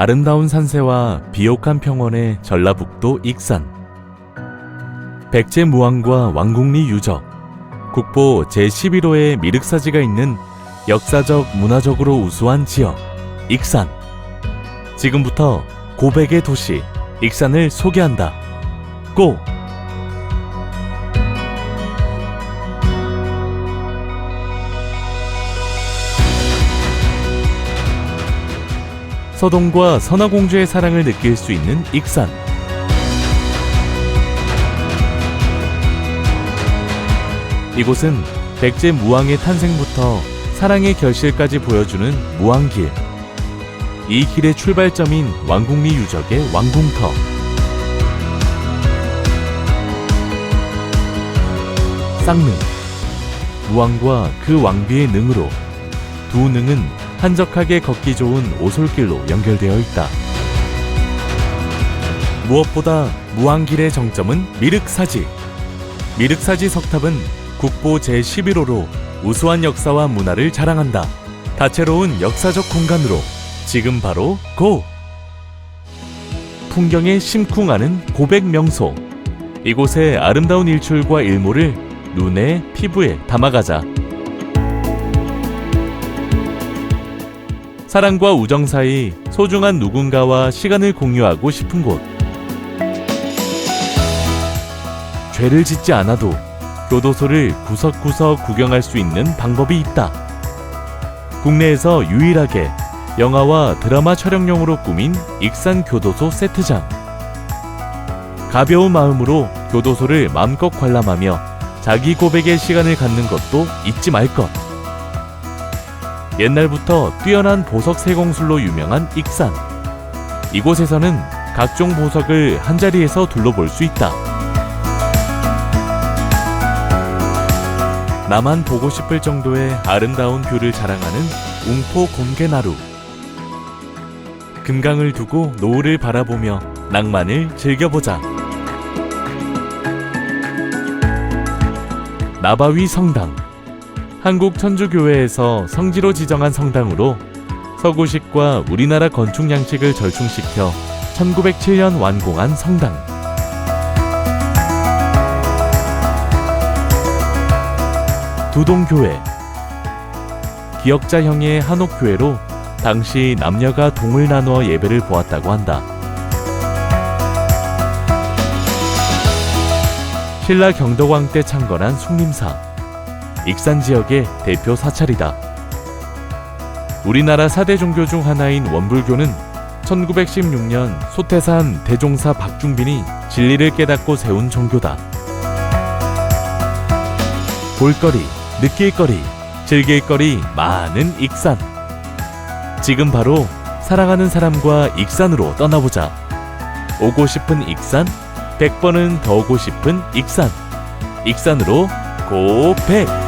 아름다운 산세와 비옥한 평원의 전라북도 익산. 백제무왕과 왕궁리 유적 국보 제11호의 미륵사지가 있는 역사적 문화적으로 우수한 지역 익산. 지금부터 고백의 도시 익산을 소개한다. 고! 서동과 선화공주의 사랑을 느낄 수 있는 익산. 이곳은 백제 무왕의 탄생부터 사랑의 결실까지 보여주는 무왕길. 이 길의 출발점인 왕궁리 유적의 왕궁터. 쌍능. 무왕과 그 왕비의 능으로 두 능은 한적하게 걷기 좋은 오솔길로 연결되어 있다. 무엇보다 무왕길의 정점은 미륵사지. 미륵사지 석탑은 국보 제11호로 우수한 역사와 문화를 자랑한다. 다채로운 역사적 공간으로 지금 바로 고! 풍경에 심쿵하는 고백 명소. 이곳의 아름다운 일출과 일몰을 눈에 피부에 담아가자. 사랑과 우정 사이 소중한 누군가와 시간을 공유하고 싶은 곳. 죄를 짓지 않아도 교도소를 구석구석 구경할 수 있는 방법이 있다. 국내에서 유일하게 영화와 드라마 촬영용으로 꾸민 익산 교도소 세트장. 가벼운 마음으로 교도소를 마음껏 관람하며 자기 고백의 시간을 갖는 것도 잊지 말 것. 옛날부터 뛰어난 보석 세공술로 유명한 익산. 이곳에서는 각종 보석을 한자리에서 둘러볼 수 있다. 나만 보고 싶을 정도의 아름다운 뷰를 자랑하는 웅포 곰개나루. 금강을 두고 노을을 바라보며 낭만을 즐겨보자. 나바위 성당. 한국 천주교회에서 성지로 지정한 성당으로 서구식과 우리나라 건축 양식을 절충시켜 1907년 완공한 성당. 두동교회. 기역자형의 한옥교회로 당시 남녀가 동을 나누어 예배를 보았다고 한다. 신라 경덕왕 때 창건한 숭림사. 익산 지역의 대표 사찰이다. 우리나라 4대 종교 중 하나인 원불교는 1916년 소태산 대종사 박중빈이 진리를 깨닫고 세운 종교다. 볼거리, 느낄거리, 즐길거리 많은 익산. 지금 바로 사랑하는 사람과 익산으로 떠나보자. 오고 싶은 익산, 100번은 더 오고 싶은 익산. 익산으로 고백!